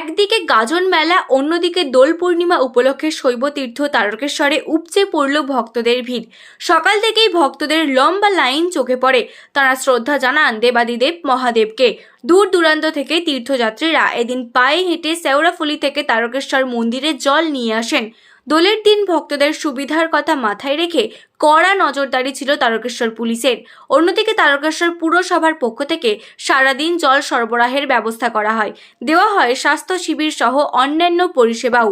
একদিকে গাজন মেলা, অন্যদিকে দোল পূর্ণিমা উপলক্ষে শৈব তীর্থ তারকেশ্বরে উপচে পড়ল ভক্তদের ভিড়। সকাল থেকেই ভক্তদের লম্বা লাইন চোখে পড়ে। তারা শ্রদ্ধা জানান দেবাদিদেব মহাদেবকে। দূর দূরান্ত থেকে তীর্থযাত্রীরা এদিন পায়ে হেঁটে শেওড়াফুলি থেকে তারকেশ্বর মন্দিরে জল নিয়ে আসেন। দোলের দিন ভক্তদের সুবিধার কথা মাথায় রেখে কড়া নজরদারি ছিল তারকেশ্বর পুলিশের। অন্যদিকে তারকেশ্বর পুরসভার পক্ষ থেকে সারাদিন জল সরবরাহের ব্যবস্থা করা হয়। দেওয়া হয় স্বাস্থ্য শিবির সহ অন্যান্য পরিষেবাও।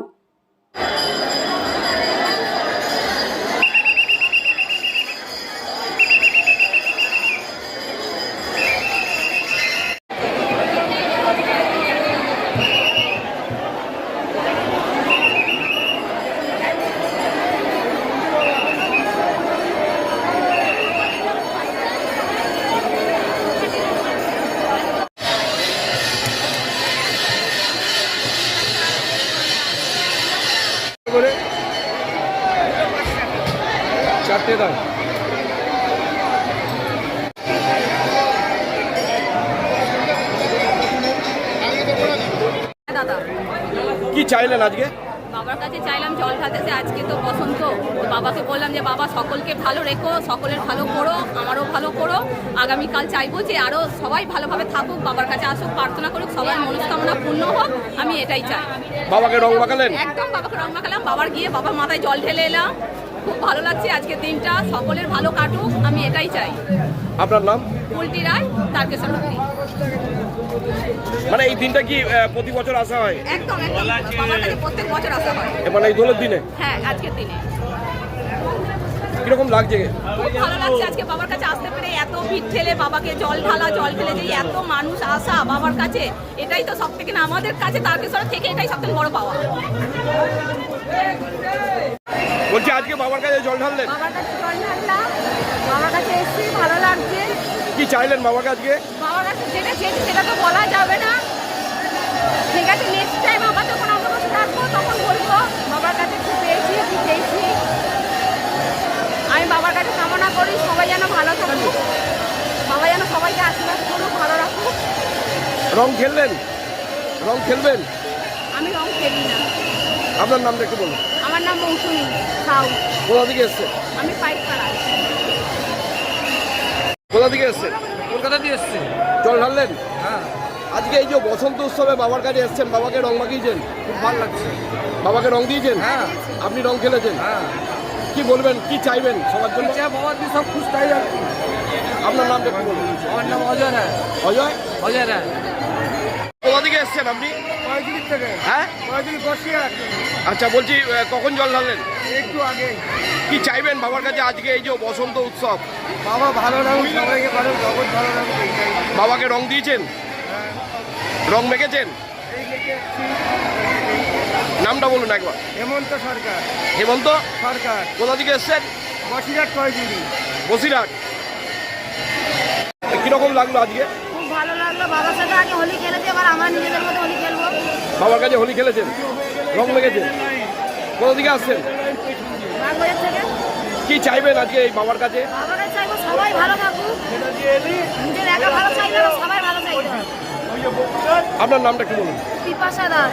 চারটে দাও। কি চাইলেন আজকে? বাবার কাছে চাইলাম জল খাতেছে আজকে তো বসন্ত। বাবাকে বললাম যে বাবা সকলকে ভালো রেখো সকলের ভালো করো আমারও ভালো করো। আগামীকাল চাইব যে আরও সবাই ভালোভাবে থাকুক বাবার কাছে আসুক প্রার্থনা করুক সবার মনস্কামনা পূর্ণ হোক আমি এটাই চাই। বাবাকে রং মাখালেন? একদম বাবাকে রং মাখালাম বাবার গিয়ে বাবার মাথায় জল ঢেলে এলাম। খুব ভালো লাগছে আজকের দিনটা। সকলের ভালো কাটুক আমি এটাই চাই। আপনার নাম? উল্টি রায় তারকেশ্বর মানে এই দিনটা কি প্রতি বছর আসা হয়? একদম একদম। বাবার কাছে প্রত্যেক বছর আসা হয়। মানে এই দোলের দিনে? হ্যাঁ আজকের দিনে। কীরকম লাগছে? খুব ভালো লাগছে আজকে বাবার কাছে আসতে পেরে। এত ভিড় ঠেলে বাবাকে জল ঢালা জল ঢেলে যে এত মানুষ আসা বাবার কাছে এটাই তো সব থেকে আমাদের কাছে তারকেশ্বর থেকে এটাই সব থেকে বড় পাওয়া। বলছি আজকে বাবার কাছে জল ঢাললেন? বাবার কাছে জল ঢাললাম। বাবার কাছে এসেছি ভালো লাগছে। কি চাইলেন বাবার কাছে? যেটা চেয়েছি সেটা তো বলা যাবে না। ঠিক আছে নেক্সট টাইম আবার যখন আমরা কাছে ডাকবো তখন বলব বাবার কাছে কি পেয়েছি কি আমি বাবার কাছে কামনা করি সবাই যেন ভালো থাকুক। বাবা যেন সবাইকে আশীর্বাদ করুক ভালো রাখুক। রং খেললেন রং খেলবেন? আমি রং খেলি না। আপনার নামটা একটু বলুন। আমার নাম মৌসুমি সাউ। কোথা থেকে এসছে? আমি পাইপ পাড়াই কোথা থেকে এসছে? কলকাতা দিয়ে এসছে। জল ঢাললেন? হ্যাঁ। আজকে এই যে বসন্ত উৎসবে বাবার কাছে এসছেন বাবাকে রং মাখিয়েছেন? খুব ভালো লাগছে। বাবাকে রং দিয়েছেন? হ্যাঁ। আপনি রং খেলেছেন? হ্যাঁ। কি বলবেন কি চাইবেন সবার জন্য? যা বাবার দিয়ে সব খুশ তাই আপনার নামটা একটু বলুন। আমার নাম অজয় রায়। অজয়? অজয় রায়। থেকে এসছেন আপনি? হ্যাঁ? আচ্ছা বলছি কখন জল ঢাললেন? একটু আগে। কি চাইবেন বাবার কাছে আজকে এই যে বসন্ত উৎসব? বাবা ভালো রাখুক সবাইকে ভালো জগৎ ভালো রাখুক বাবাকে রং দিয়েছেন? রং মেখেছেন। নামটা বলুন একবার। হেমন্ত সরকার। হেমন্ত? সরকার। কোথা থেকে এসছেন? বসিরহাট কয়েকদিন। বসিরহাট। কীরকম লাগল আজকে? খুব ভালো লাগল বাবার সাথে আগে হোলি খেলেছি এবার আমরা খেলব বাবার কাছে হোলি খেলেছেন। রং লেগেছে। কোথা থেকে আসছেন? কি চাইবেন আজকে এই বাবার কাছে? বাবার কাছে চাইব সবাই ভালো থাকুক। নিজের একা ভালো চাইলে না, সবাই ভালো আপনার নামটা কি বলুন। পিপাসা দাস।